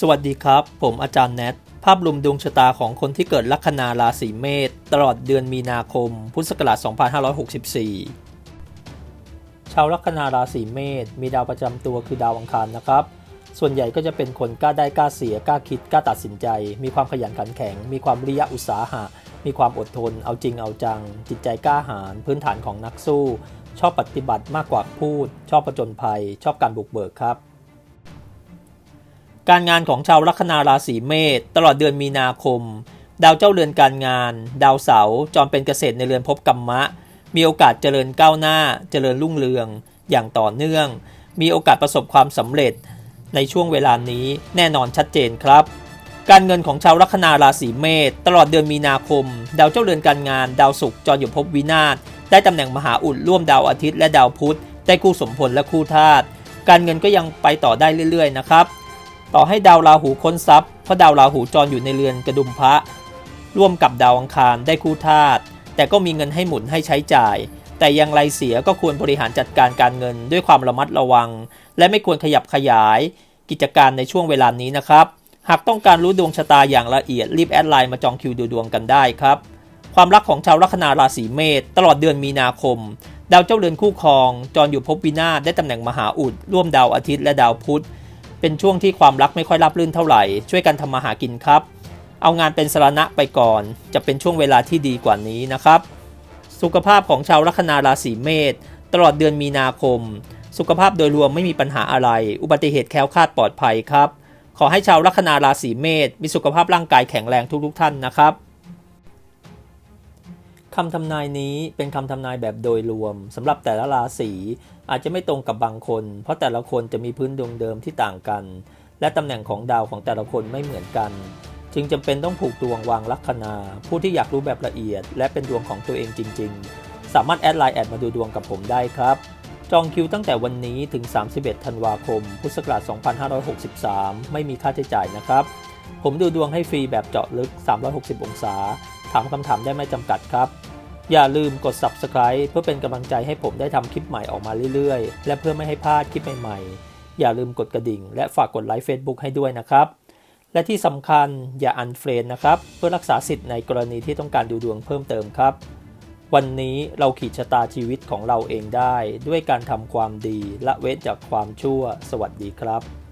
สวัสดีครับ ผมอาจารย์แนท ภาพรวมดวงชะตาของคนที่เกิดลัคนาราศีเมษตลอดเดือนมีนาคม พุทธศักราช 2564 ชาวลัคนาราศีเมษมีดาวประจำตัวคือดาวอังคารนะครับ ส่วนใหญ่ก็จะเป็นคนกล้าได้กล้าเสียกล้าคิดกล้าตัดสินใจ มีความขยันขันแข็ง มีความริยะอุตสาหะ มีความอดทน เอาจริงเอาจัง จิตใจกล้าหาญพื้นฐานของนักสู้ ชอบปฏิบัติมากกว่าพูด ชอบประจนภัย ชอบการบุกเบิกครับ การงานของชาวลัคนาราศีเมษตลอดเดือนมีนาคม ดาวเจ้าเรือนการงาน ดาวเสาร์จอมเป็นเกษตรในเรือนภพกรรมะ มีโอกาสเจริญก้าวหน้า เจริญรุ่งเรือง อย่างต่อเนื่อง มีโอกาสประสบความสำเร็จ ในช่วงเวลานี้แน่นอนชัดเจนครับ การเงินของชาวลัคนาราศีเมษตลอดเดือนมีนาคม ดาวเจ้าเรือนการงาน ดาวศุกร์จรอยู่ภพวินาศได้ตำแหน่งมหาอุดร่วมดาวอาทิตย์และดาวพุธได้คู่สมพลและคู่ธาตุการเงินก็ยังไปต่อได้เรื่อยๆนะครับ ต่อให้ดาวราหูค้นทรัพย์เพราะดาวราหูจรอยู่ในเรือนกระดุมพระ ร่วมกับดาวอังคารได้คู่ธาตุแต่ก็มีเงินให้หมุนให้ใช้จ่าย แต่อยังไรเสียก็ควรบริหารจัดการการเงินด้วยความระมัดระวัง และไม่ควรขยับขยาย กิจการในช่วงเวลานี้นะครับ หากต้องการรู้ดวงชะตาอย่างละเอียดรีบแอดไลน์มาจองคิวดูดวงกันได้ครับความรักของชาวลัคนาราศีเมษตลอดเดือนมีนาคม ดาวเจ้าเรือนคู่ครอง จรอยู่ภพวินาศได้ตำแหน่งมหาอุด ร่วมดาวอาทิตย์และดาวพุธ เป็นช่วงที่ความรักไม่ค่อยราบรื่นเท่าไหร่ ช่วยกันทำมาหากินครับ เอางานเป็นสรณะไปก่อน จะเป็นช่วงเวลาที่ดีกว่านี้นะครับ สุขภาพของชาวลัคนาราศีเมษตลอดเดือนมีนาคม สุขภาพโดยรวมไม่มีปัญหาอะไร อุบัติเหตุแคล้วคลาดปลอดภัยครับ ขอให้ชาวลัคนาราศีเมษมีสุขภาพร่างกายแข็งแรงทุกๆท่านนะครับ คำทำนายนี้เป็นคำทำนายแบบโดยรวมสำหรับแต่ละราศีอาจจะไม่ตรงกับบางคน เพราะแต่ละคนจะมีพื้นดวงเดิมที่ต่างกัน และตำแหน่งของดาวของแต่ละคนไม่เหมือนกัน จึงจำเป็นต้องผูกดวงวางลัคนา ผู้ที่อยากรู้แบบละเอียด และเป็นดวงของตัวเองจริง ๆ สามารถแอดไลน์แอดมาดูดวงกับผมได้ครับ จองคิวตั้งแต่วันนี้ถึง 31 ธันวาคม พุทธศักราช 2563 ไม่มีค่าใช้จ่ายนะครับ ผมดูดวงให้ฟรีแบบเจาะลึก 360 องศา ถามคำถามได้ไม่จำกัดครับ อย่าลืมกด subscribe เพื่อเป็นกำลังใจให้ผมได้ทำคลิปใหม่ออกมาเรื่อยๆ และเพื่อไม่ให้พลาดคลิปใหม่ๆ อย่าลืมกดกระดิ่ง และฝากกดไลค์ Facebook ให้ด้วยนะครับ และที่สำคัญอย่าอันเฟรนนะครับ เพื่อรักษาสิทธิ์ในกรณีที่ต้องการดูดวงเพิ่มเติมครับ วันนี้เราขีดชะตาชีวิตของเราเองได้ ด้วยการทำความดีละเว้นจากความชั่ว สวัสดีครับ